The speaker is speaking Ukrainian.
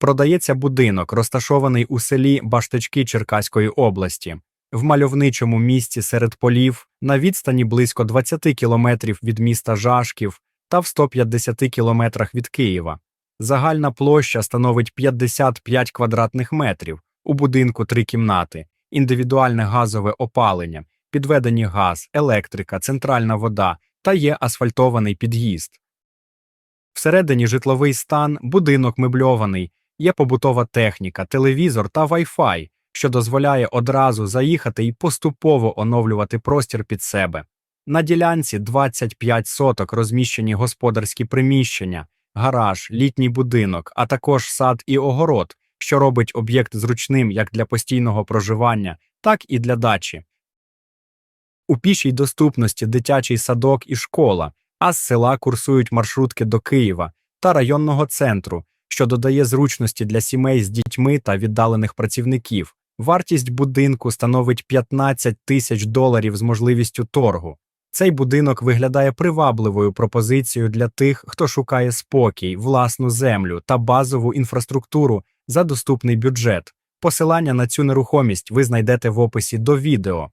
Продається будинок, розташований у селі Баштички Черкаської області, в мальовничому місці серед полів, на відстані близько 20 кілометрів від міста Жашків та в 150 кілометрах від Києва. Загальна площа становить 55 квадратних метрів, у будинку три кімнати, індивідуальне газове опалення, підведені газ, електрика, центральна вода та є асфальтований під'їзд. Всередині житловий стан, будинок мебльований, є побутова техніка, телевізор та Wi-Fi, що дозволяє одразу заїхати і поступово оновлювати простір під себе. На ділянці 25 соток розміщені господарські приміщення, гараж, літній будинок, а також сад і огород, що робить об'єкт зручним як для постійного проживання, так і для дачі. У пішій доступності дитячий садок і школа, а з села курсують маршрутки до Києва та районного центру, що додає зручності для сімей з дітьми та віддалених працівників. Вартість будинку становить 15 тисяч доларів з можливістю торгу. Цей будинок виглядає привабливою пропозицією для тих, хто шукає спокій, власну землю та базову інфраструктуру за доступний бюджет. Посилання на цю нерухомість ви знайдете в описі до відео.